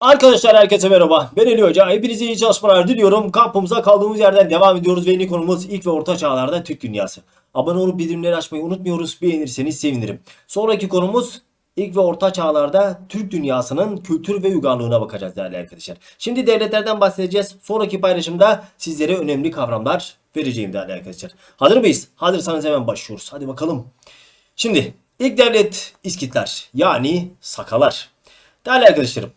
Arkadaşlar herkese merhaba. Ben Ali Hoca. Hepinize iyi çalışmalar diliyorum. Kampımıza kaldığımız yerden devam ediyoruz ve yeni konumuz ilk ve orta çağlarda Türk dünyası. Abone olup bildirimleri açmayı unutmuyoruz. Beğenirseniz sevinirim. Sonraki konumuz ilk ve orta çağlarda Türk dünyasının kültür ve uygarlığına bakacağız değerli arkadaşlar. Şimdi devletlerden bahsedeceğiz. Sonraki paylaşımda sizlere önemli kavramlar vereceğim değerli arkadaşlar. Hazır mıyız? Hazırsanız hemen başlıyoruz. Hadi bakalım. Şimdi ilk devlet İskitler yani Sakalar. Değerli arkadaşlarım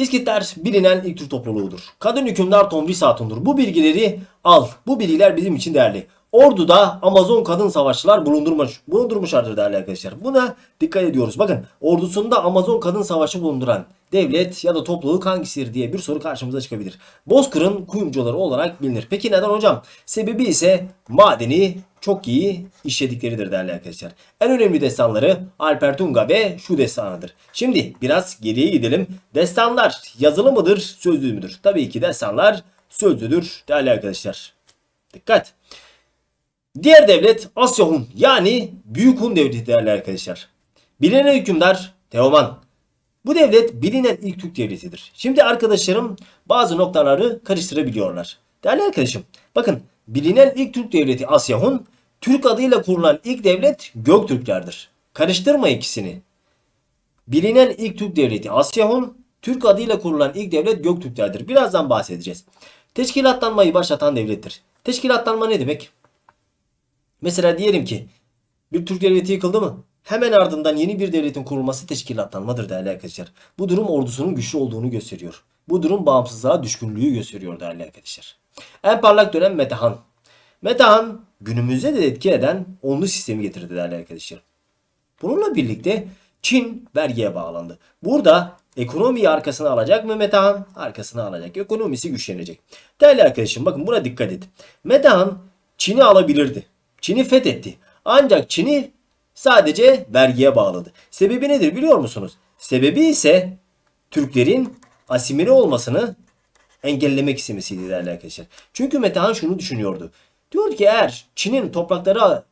İskitler bilinen ilk Türk topluluğudur. Kadın hükümdar Tomris Hatun'dur. Bu bilgileri al. Bu bilgiler bizim için değerli. Ordu'da Amazon kadın savaşçılar bulundurmuş, bulundurmuşlardır değerli arkadaşlar. Buna dikkat ediyoruz. Bakın ordusunda Amazon kadın savaşı bulunduran devlet ya da topluluk hangisidir diye bir soru karşımıza çıkabilir. Bozkır'ın kuyumcuları olarak bilinir. Peki neden hocam? Sebebi ise madeni çok iyi işledikleridir değerli arkadaşlar. En önemli destanları Alper Tunga ve şu destanıdır. Şimdi biraz geriye gidelim. Destanlar yazılı mıdır, sözlü müdür? Tabii ki destanlar sözlüdür değerli arkadaşlar. Dikkat. Diğer devlet Asya Hun yani Büyük Hun Devleti değerli arkadaşlar. Bilinen hükümdar Teoman. Bu devlet bilinen ilk Türk devletidir. Şimdi arkadaşlarım bazı noktaları karıştırabiliyorlar. Değerli arkadaşım bakın bilinen ilk Türk devleti Asya Hun, Türk adıyla kurulan ilk devlet Göktürklerdir. Karıştırma ikisini. Bilinen ilk Türk devleti Asya Hun, Türk adıyla kurulan ilk devlet Göktürklerdir. Birazdan bahsedeceğiz. Teşkilatlanmayı başlatan devlettir. Teşkilatlanma ne demek? Mesela diyelim ki bir Türk devleti yıkıldı mı? Hemen ardından yeni bir devletin kurulması teşkilatlanmadır değerli arkadaşlar. Bu durum ordusunun güçlü olduğunu gösteriyor. Bu durum bağımsızlığa düşkünlüğü gösteriyor değerli arkadaşlar. En parlak dönem Metehan. Metehan günümüzde de etki eden onlu sistemi getirdi değerli arkadaşlar. Bununla birlikte Çin vergiye bağlandı. Burada ekonomiyi arkasına alacak mı Metehan? Arkasına alacak. Ekonomisi güçlenecek. Değerli arkadaşım bakın buna dikkat et. Metehan Çin'i alabilirdi. Çin'i fethetti. Ancak Çin'i sadece vergiye bağladı. Sebebi nedir biliyor musunuz? Sebebi ise Türklerin asimile olmasını engellemek istemesiydi değerli arkadaşlar. Çünkü Metehan şunu düşünüyordu. Diyordu ki eğer Çin'in toprakları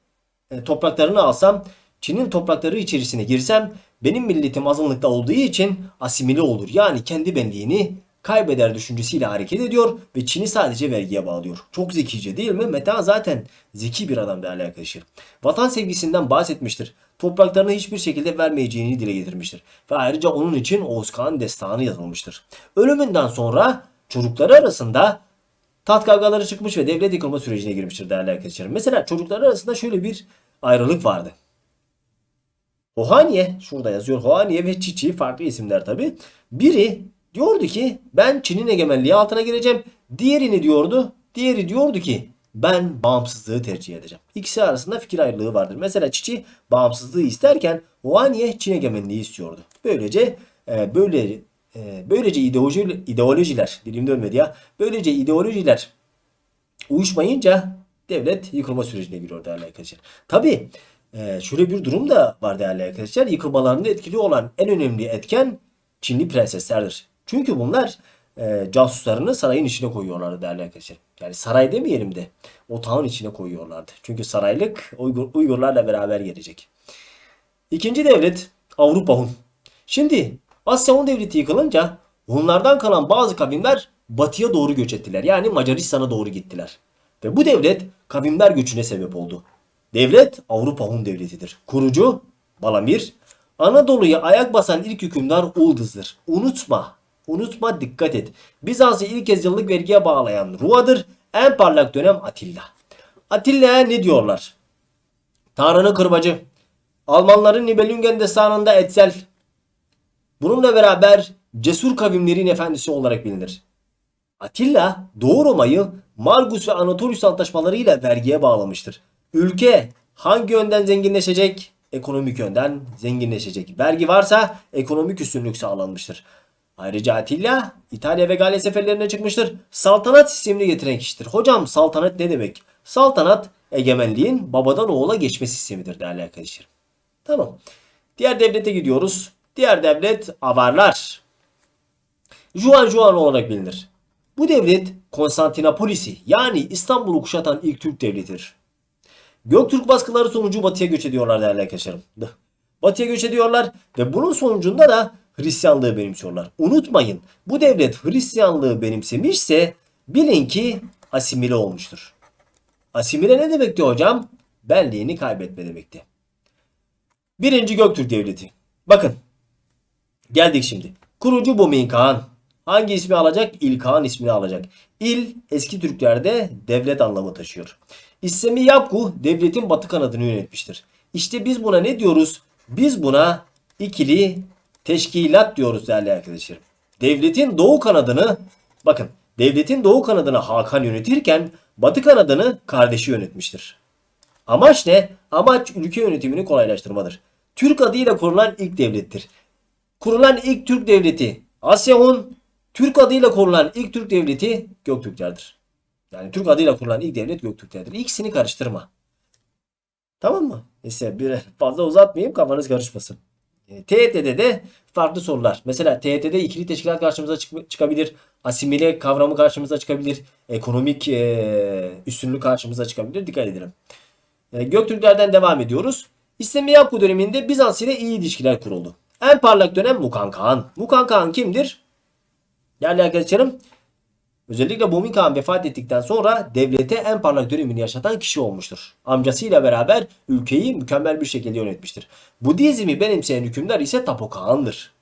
e, topraklarını alsam, Çin'in toprakları içerisine girsem benim milletim azınlıkta olduğu için asimile olur. Yani kendi benliğini kaybeder düşüncesiyle hareket ediyor ve Çin'i sadece vergiye bağlıyor. Çok zekice değil mi? Meta zaten zeki bir adam değerli arkadaşlar. Vatan sevgisinden bahsetmiştir. Topraklarını hiçbir şekilde vermeyeceğini dile getirmiştir. Ve ayrıca onun için Oğuz Kağan destanı yazılmıştır. Ölümünden sonra çocukları arasında taht kavgaları çıkmış ve devlet yıkılma sürecine girmiştir değerli arkadaşlar. Mesela çocuklar arasında şöyle bir ayrılık vardı. Hohaniye, şurada yazıyor Hohaniye ve Çiçi farklı isimler tabi. Biri diyordu ki ben Çin'in egemenliği altına gireceğim. Diğerini diyordu, diğeri diyordu ki ben bağımsızlığı tercih edeceğim. İkisi arasında fikir ayrılığı vardır. Mesela Çiçi bağımsızlığı isterken Hohaniye Çin egemenliği istiyordu. Böylece e, böyle e, böylece ideoloji, ideolojiler dilim dönmedi ya. Böylece ideolojiler uyuşmayınca devlet yıkılma sürecine giriyor değerli arkadaşlar. Tabi şöyle bir durum da var değerli arkadaşlar. Yıkılmalarında etkili olan en önemli etken Çinli prenseslerdir. Çünkü bunlar e, casuslarını sarayın içine koyuyorlardı değerli arkadaşlar. Yani saray demeyelim de otağın içine koyuyorlardı. Çünkü saraylık Uygur, Uygurlarla beraber gelecek. İkinci devlet Avrupa Hun. Şimdi Asya Hun devleti yıkılınca Hunlardan kalan bazı kavimler batıya doğru göç ettiler. Yani Macaristan'a doğru gittiler. Ve bu devlet kavimler göçüne sebep oldu. Devlet Avrupa Hun devletidir. Kurucu Balamir. Anadolu'ya ayak basan ilk hükümdar Uldız'dır. Unutma. Unutma dikkat et. Bizans'ı ilk kez yıllık vergiye bağlayan Rua'dır. En parlak dönem Atilla. Atilla'ya ne diyorlar? Tanrı'nın kırbacı. Almanların Nibelungen destanında Etzel. Bununla beraber cesur kavimlerin efendisi olarak bilinir. Atilla Doğu Roma'yı Margus ve Anatolius antlaşmalarıyla vergiye bağlamıştır. Ülke hangi yönden zenginleşecek? Ekonomik yönden zenginleşecek. Vergi varsa ekonomik üstünlük sağlanmıştır. Ayrıca Atilla İtalya ve Galya seferlerine çıkmıştır. Saltanat sistemini getiren kişidir. Hocam saltanat ne demek? Saltanat egemenliğin babadan oğula geçme sistemidir değerli arkadaşlar. Tamam. Diğer devlete gidiyoruz. Diğer devlet Avarlar. Juan Juan olarak bilinir. Bu devlet Konstantinopolis'i yani İstanbul'u kuşatan ilk Türk devletidir. Göktürk baskıları sonucu batıya göç ediyorlar değerli arkadaşlarım. Batıya göç ediyorlar ve bunun sonucunda da Hristiyanlığı benimsiyorlar. Unutmayın bu devlet Hristiyanlığı benimsemişse bilin ki asimile olmuştur. Asimile ne demekti hocam? Benliğini kaybetme demekti. Birinci Göktürk Devleti. Bakın. Geldik şimdi. Kurucu Bumin Kağan. Hangi ismi alacak? İl Kağan ismini alacak. İl eski Türklerde devlet anlamı taşıyor. İssemi Yapku devletin batı kanadını yönetmiştir. İşte biz buna ne diyoruz? Biz buna ikili teşkilat diyoruz değerli arkadaşlarım. Devletin doğu kanadını bakın devletin doğu kanadını Hakan yönetirken batı kanadını kardeşi yönetmiştir. Amaç ne? Amaç ülke yönetimini kolaylaştırmadır. Türk adıyla kurulan ilk devlettir. Kurulan ilk Türk devleti Asya Hun, Türk adıyla kurulan ilk Türk devleti Göktürklerdir. Yani Türk adıyla kurulan ilk devlet Göktürklerdir. İkisini karıştırma. Tamam mı? Neyse bir fazla uzatmayayım kafanız karışmasın. E, TYT'de de farklı sorular. Mesela TYT'de ikili teşkilat karşımıza çık- çıkabilir. Asimile kavramı karşımıza çıkabilir. Ekonomik e, üstünlük karşımıza çıkabilir. Dikkat edelim. E, Göktürklerden devam ediyoruz. İslami Yapku döneminde Bizans ile iyi ilişkiler kuruldu. En parlak dönem Mukan Kağan. Mukan Kağan kimdir? Değerli arkadaşlarım özellikle Bumin Kağan vefat ettikten sonra devlete en parlak dönemini yaşatan kişi olmuştur. Amcasıyla beraber ülkeyi mükemmel bir şekilde yönetmiştir. Budizmi benimseyen hükümdar ise Tapo Kağan'dır.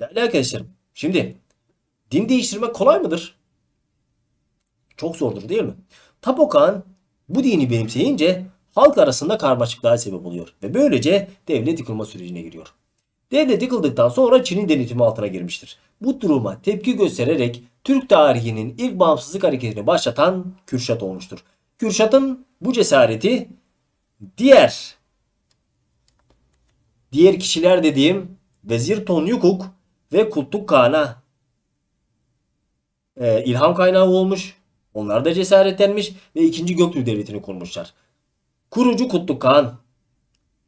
Değerli arkadaşlarım şimdi din değiştirmek kolay mıdır? Çok zordur değil mi? Tapo Kağan bu dini benimseyince halk arasında karmaşıklığa sebep oluyor ve böylece devlet yıkılma sürecine giriyor. Devlet yıkıldıktan sonra Çin'in denetimi altına girmiştir. Bu duruma tepki göstererek Türk tarihinin ilk bağımsızlık hareketini başlatan Kürşat olmuştur. Kürşat'ın bu cesareti diğer diğer kişiler dediğim Vezir Tonyukuk ve Kutluk Kağan'a e, ilham kaynağı olmuş. Onlar da cesaretlenmiş ve 2. Göktürk Devleti'ni kurmuşlar. Kurucu Kutluk Kağan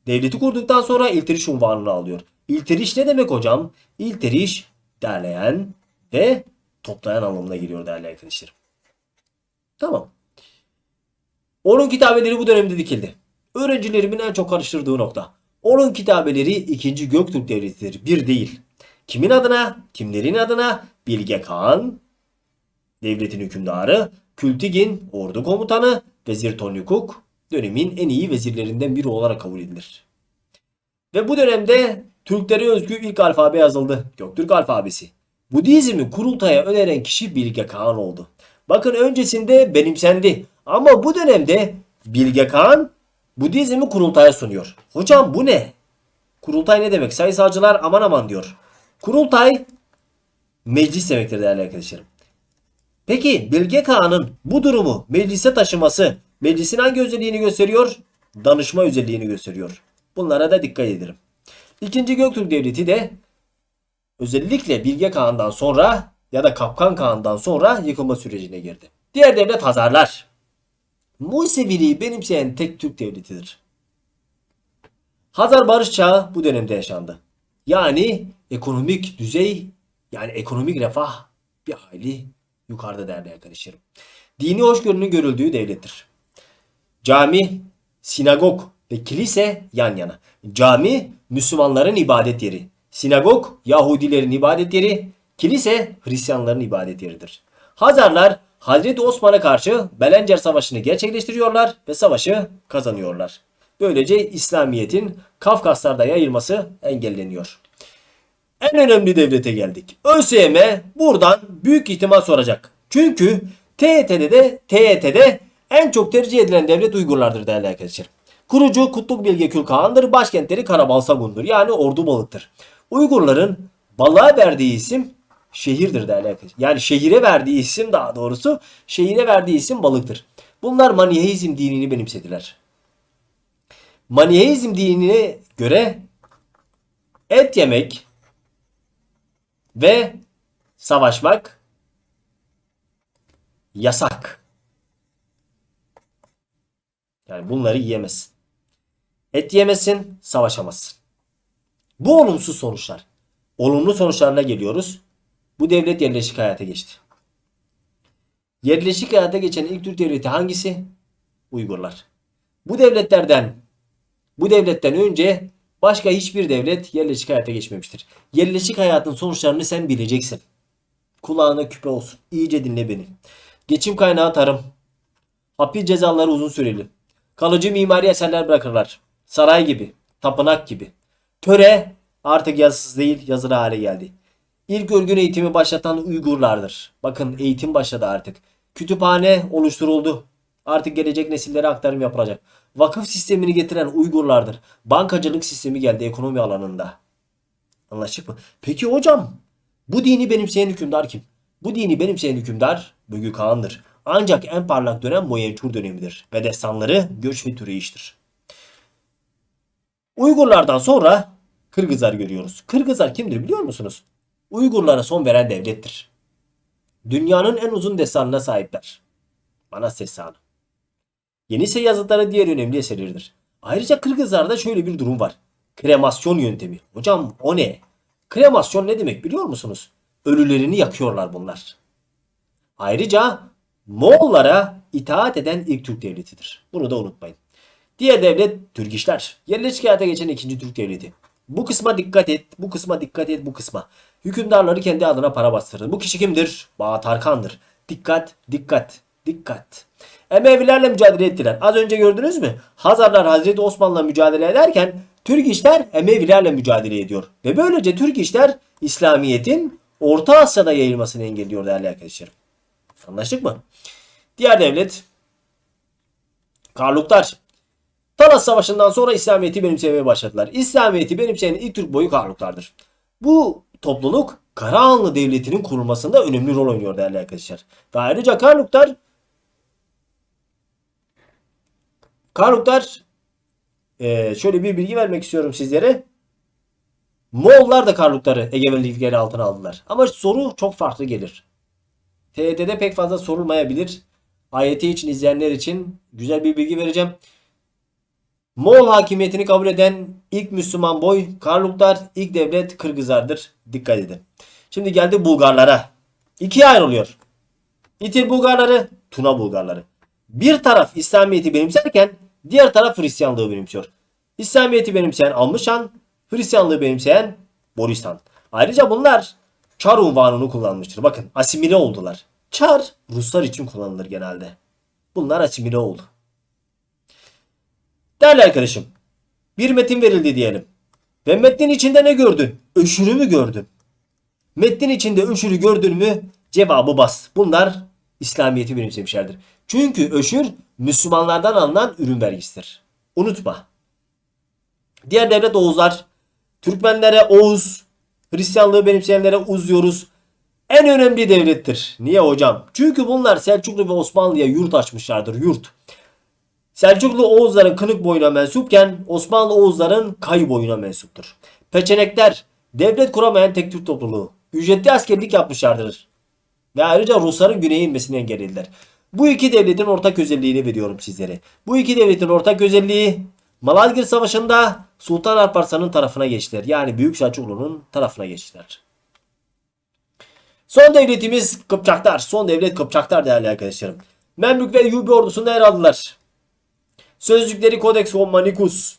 devleti kurduktan sonra İlteriş unvanını alıyor. İlteriş ne demek hocam? İlteriş derleyen ve toplayan anlamına geliyor değerli arkadaşlarım. Tamam. Onun kitabeleri bu dönemde dikildi. Öğrencilerimin en çok karıştırdığı nokta. Onun kitabeleri 2. Göktürk Devleti'dir. Bir değil. Kimin adına? Kimlerin adına? Bilge Kağan, devletin hükümdarı, Kültigin, ordu komutanı, Vezir Tonyukuk, dönemin en iyi vezirlerinden biri olarak kabul edilir. Ve bu dönemde Türklere özgü ilk alfabe yazıldı. Göktürk alfabesi. Budizmi kurultaya öneren kişi Bilge Kağan oldu. Bakın öncesinde benimsendi. Ama bu dönemde Bilge Kağan Budizmi kurultaya sunuyor. Hocam bu ne? Kurultay ne demek? Sayısalcılar aman aman diyor. Kurultay meclis demektir değerli arkadaşlarım. Peki Bilge Kağan'ın bu durumu meclise taşıması meclisin hangi özelliğini gösteriyor? Danışma özelliğini gösteriyor. Bunlara da dikkat edelim. İkinci Göktürk Devleti de özellikle Bilge Kağan'dan sonra ya da Kapkan Kağan'dan sonra yıkılma sürecine girdi. Diğer devlet Hazarlar. Museviliği benimseyen tek Türk devletidir. Hazar Barış Çağı bu dönemde yaşandı. Yani ekonomik düzey yani ekonomik refah bir hayli yukarıda değerli arkadaşlarım. Dini hoşgörünün görüldüğü devlettir. Cami, sinagog ve kilise yan yana. Cami Müslümanların ibadet yeri. Sinagog Yahudilerin ibadet yeri. Kilise Hristiyanların ibadet yeridir. Hazarlar Hazreti Osman'a karşı Belencer Savaşı'nı gerçekleştiriyorlar ve savaşı kazanıyorlar. Böylece İslamiyet'in Kafkaslar'da yayılması engelleniyor. En önemli devlete geldik. ÖSYM buradan büyük ihtimal soracak. Çünkü TYT'de de TYT'de en çok tercih edilen devlet Uygurlardır değerli arkadaşlar. Kurucu Kutluk Bilge Kürkağan'dır. Başkentleri Karabalsagun'dur. Yani Ordu Balık'tır. Uygurların balığa verdiği isim şehirdir değerli arkadaşlar. Yani şehire verdiği isim daha doğrusu şehire verdiği isim balıktır. Bunlar Maniheizm dinini benimsediler. Maniheizm dinine göre et yemek ve savaşmak yasak. Yani bunları yiyemezsin. Et yemesin, savaşamazsın. Bu olumsuz sonuçlar. Olumlu sonuçlarına geliyoruz. Bu devlet yerleşik hayata geçti. Yerleşik hayata geçen ilk Türk devleti hangisi? Uygurlar. Bu devletlerden bu devletten önce Başka hiçbir devlet yerleşik hayata geçmemiştir. Yerleşik hayatın sonuçlarını sen bileceksin. Kulağına küpe olsun. İyice dinle beni. Geçim kaynağı tarım. Hapis cezaları uzun süreli. Kalıcı mimari eserler bırakırlar. Saray gibi, tapınak gibi. Töre artık yazısız değil yazılı hale geldi. İlk örgün eğitimi başlatan Uygurlardır. Bakın eğitim başladı artık. Kütüphane oluşturuldu. Artık gelecek nesillere aktarım yapılacak. Vakıf sistemini getiren Uygurlardır. Bankacılık sistemi geldi ekonomi alanında. Anlaştık mı? Peki hocam bu dini benimseyen hükümdar kim? Bu dini benimseyen hükümdar Bölgü Kağan'dır. Ancak en parlak dönem Moyençur dönemidir. Ve destanları göç ve türeyiştir. Uygurlardan sonra Kırgızlar görüyoruz. Kırgızlar kimdir biliyor musunuz? Uygurlara son veren devlettir. Dünyanın en uzun destanına sahipler. Manas Destanı. Yenisey yazıtları diğer önemli eserleridir. Ayrıca Kırgızlarda şöyle bir durum var. Kremasyon yöntemi. Hocam o ne? Kremasyon ne demek biliyor musunuz? Ölülerini yakıyorlar bunlar. Ayrıca Moğollara itaat eden ilk Türk devletidir. Bunu da unutmayın. Diğer devlet Türk işler. Yerleşik hayata geçen ikinci Türk devleti. Bu kısma dikkat et, bu kısma dikkat et, bu kısma. Hükümdarları kendi adına para bastırır. Bu kişi kimdir? Bağ Tarkan'dır. Dikkat, dikkat, dikkat. Emevilerle mücadele ettiler. Az önce gördünüz mü? Hazarlar Hazreti Osman'la mücadele ederken Türk işler Emevilerle mücadele ediyor. Ve böylece Türk işler İslamiyet'in Orta Asya'da yayılmasını engelliyor değerli arkadaşlarım. Anlaştık mı? Diğer devlet Karluklar. Talas Savaşı'ndan sonra İslamiyet'i benimsemeye başladılar. İslamiyet'i benimseyen ilk Türk boyu Karluklardır. Bu topluluk Karahanlı Devleti'nin kurulmasında önemli rol oynuyor değerli arkadaşlar. Ve ayrıca Karluklar Karluklar eee, şöyle bir bilgi vermek istiyorum sizlere. Moğollar da Karlukları egemenlikleri altına aldılar. Ama soru çok farklı gelir. TYT'de pek fazla sorulmayabilir. AYT için izleyenler için güzel bir bilgi vereceğim. Moğol hakimiyetini kabul eden ilk Müslüman boy Karluklar, ilk devlet Kırgızlardır. Dikkat edin. Şimdi geldi Bulgarlara. İkiye ayrılıyor. İtil Bulgarları, Tuna Bulgarları. Bir taraf İslamiyet'i benimserken diğer taraf Hristiyanlığı benimsiyor. İslamiyet'i benimseyen Almışan, Hristiyanlığı benimseyen Boristan. Ayrıca bunlar Çar unvanını kullanmıştır. Bakın asimile oldular. Çar Ruslar için kullanılır genelde. Bunlar asimile oldu. Değerli arkadaşım. Bir metin verildi diyelim. Ve metnin içinde ne gördün? Öşürü mü gördün? Metnin içinde öşürü gördün mü? Cevabı bas. Bunlar İslamiyet'i benimsemişlerdir. Çünkü öşür Müslümanlardan alınan ürün vergisidir. Unutma. Diğer devlet Oğuzlar. Türkmenlere Oğuz, Hristiyanlığı benimseyenlere Uz diyoruz. En önemli devlettir. Niye hocam? Çünkü bunlar Selçuklu ve Osmanlı'ya yurt açmışlardır. Yurt. Selçuklu Oğuzların kınık boyuna mensupken Osmanlı Oğuzların kayı boyuna mensuptur. Peçenekler devlet kuramayan tek Türk topluluğu. Ücretli askerlik yapmışlardır. Ve ayrıca Rusların güneye inmesini engellediler. Bu iki devletin ortak özelliğini veriyorum sizlere. Bu iki devletin ortak özelliği Malazgirt Savaşı'nda Sultan Alparslan'ın tarafına geçtiler. Yani Büyük Selçuklu'nun tarafına geçtiler. Son devletimiz Kıpçaklar. Son devlet Kıpçaklar değerli arkadaşlarım. Memlük ve Eyyubi ordusunda yer aldılar. Sözlükleri Codex Romanicus.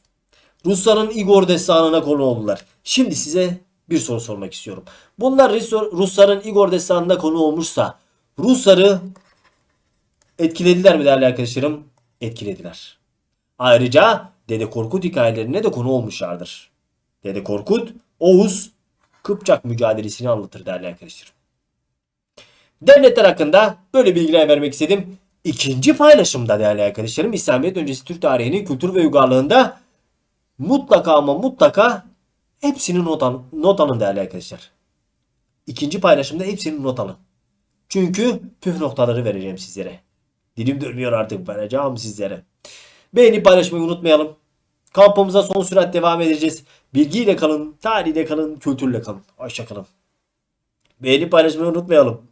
Rusların Igor destanına konu oldular. Şimdi size bir soru sormak istiyorum. Bunlar Rus- Rusların Igor destanına konu olmuşsa Rusları etkilediler mi değerli arkadaşlarım? Etkilediler. Ayrıca Dede Korkut hikayelerine de konu olmuşlardır. Dede Korkut, Oğuz, Kıpçak mücadelesini anlatır değerli arkadaşlarım. Devletler hakkında böyle bilgiler vermek istedim. İkinci paylaşımda değerli arkadaşlarım İslamiyet öncesi Türk tarihinin kültür ve uygarlığında mutlaka ama mutlaka hepsini not, al, not alın değerli arkadaşlar. İkinci paylaşımda hepsini not alın. Çünkü püf noktaları vereceğim sizlere. Dilim dönmüyor artık vereceğim sizlere. Beğenip paylaşmayı unutmayalım. Kampımıza son sürat devam edeceğiz. Bilgiyle kalın, tarihle kalın, kültürle kalın. Hoşçakalın. Beğenip paylaşmayı unutmayalım.